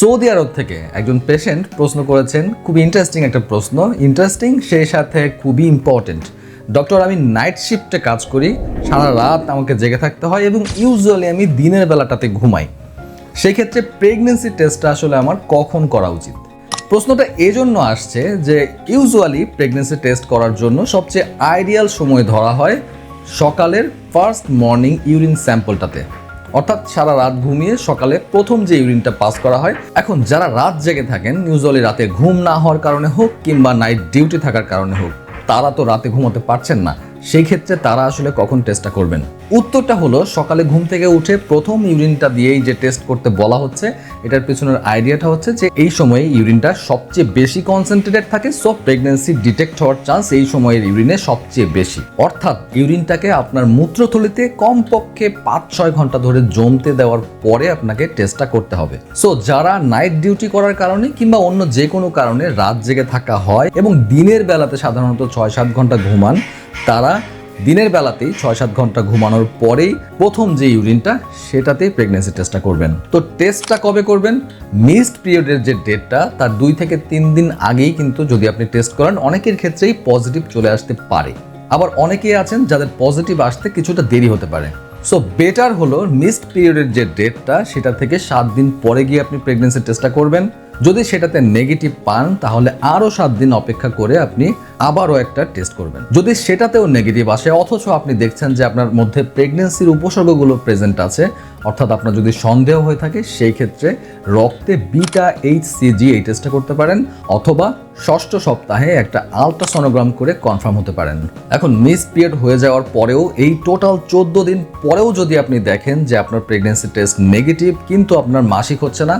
Saudi আরব থেকে একজন patient প্রশ্ন করেছেন, খুবই ইন্টারেস্টিং একটা প্রশ্ন। ইন্টারেস্টিং সেই সাথে খুবই ইম্পর্টেন্ট ডক্টর আমি নাইট শিফটে কাজ করি, সারা রাত আমাকে জেগে থাকতে হয় এবং ইউজুয়ালি আমি দিনের বেলাটাতে ঘুমাই। সেই ক্ষেত্রে প্রেগনেন্সি টেস্টটা আসলে আমার কখন করা উচিত? প্রশ্নটা এজন্য আসছে যে ইউজুয়ালি প্রেগনেন্সি টেস্ট করার জন্য সবচেয়ে আইডিয়াল সময় ধরা হয় সকালের ফার্স্ট মর্নিং ইউরিন স্যাম্পলটাতে অর্থাৎ সারা রাত ঘুমিয়ে সকালে প্রথম যে ইউরিনটা পাস করা হয়, এখন যারা রাত জেগে থাকেন ইউজুয়ালি রাতে ঘুম না হওয়ার কারণে হোক কিংবা নাইট ডিউটি থাকার কারণে হোক, তারা তো রাতে ঘুমাতে পারছেন না। সেই ক্ষেত্রে তারা আসলে কখন টেস্টটা করবেন? উত্তরটা হলো সকালে ঘুম থেকে উঠে প্রথম ইউরিনটা দিয়েই যে টেস্ট করতে বলা হচ্ছে, এটার পেছনের আইডিয়াটা হচ্ছে যে এই সময়ে ইউরিনটা সবচেয়ে বেশি কনসেন্ট্রেটেড থাকে সো প্রেগনেন্সি ডিটেক্ট হওয়ার চান্স এই সময়ের ইউরিনে সবচেয়ে বেশি। অর্থাৎ ইউরিনটাকে আপনার মূত্রথলিতে কমপক্ষে পাঁচ ছয় ঘণ্টা ধরে জমতে দেওয়ার পরে আপনাকে টেস্টটা করতে হবে। সো যারা নাইট ডিউটি করার কারণে কিংবা অন্য যে কোনো কারণে রাত জেগে থাকা হয় এবং দিনের বেলাতে সাধারণত ছয় সাত ঘণ্টা ঘুমান তারা দিনের বেলাতেই ছয় সাত ঘণ্টা ঘুমানোর পরেই প্রথম যে ইউরিনটা সেটাতেই প্রেগনেন্সি টেস্টটা করবেন। তো টেস্টটা কবে করবেন? মিসড পিরিয়ডের যে ডেটটা তার দুই থেকে তিন দিন আগেই কিন্তু যদি আপনি টেস্ট করেন, অনেকের ক্ষেত্রেই পজিটিভ চলে আসতে পারে। আবার অনেকেই আছেন যাদের পজিটিভ আসতে কিছুটা দেরি হতে পারে। সো বেটার হলো মিসড পিরিয়ডের যে ডেটটা সেটা থেকে সাত দিন পরে গিয়ে আপনি প্রেগনেন্সি টেস্টটা করবেন। যদি সেটাতে নেগেটিভ পান, তাহলে আরও সাত দিন অপেক্ষা করে আপনি আবারও একটা টেস্ট করবেন। যদি সেটাতেও নেগেটিভ আসে, অথচ আপনি দেখছেন যে আপনার মধ্যে প্রেগনেন্সির উপসর্গগুলো প্রেজেন্ট আছে, অর্থাৎ আপনার যদি সন্দেহ হয়ে থাকে, সেই ক্ষেত্রে রক্তে বিটা এইচ সিজি এই টেস্টটা করতে পারেন, অথবা ষষ্ঠ সপ্তাহে একটা আলট্রাসনোগ্রাম করে কনফার্ম হতে পারেন। এখন মিস পিরিয়ড হয়ে যাওয়ার পরেও এই টোটাল চোদ্দ দিন পরেও যদি আপনি দেখেন যে আপনার প্রেগনেন্সি টেস্ট নেগেটিভ কিন্তু আপনার মাসিক হচ্ছে না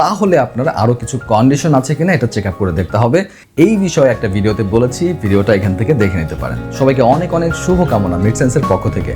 তাহলে আপনার আরও কিছু কন্ডিশন আছে কিনা এটা চেক আপ করে দেখতে হবে। এই বিষয়ে একটা ভিডিওতে বলেছি, ভিডিওটা এখান থেকে দেখে নিতে পারেন। সবাইকে অনেক অনেক শুভকামনা মিডসেন্সের পক্ষ থেকে।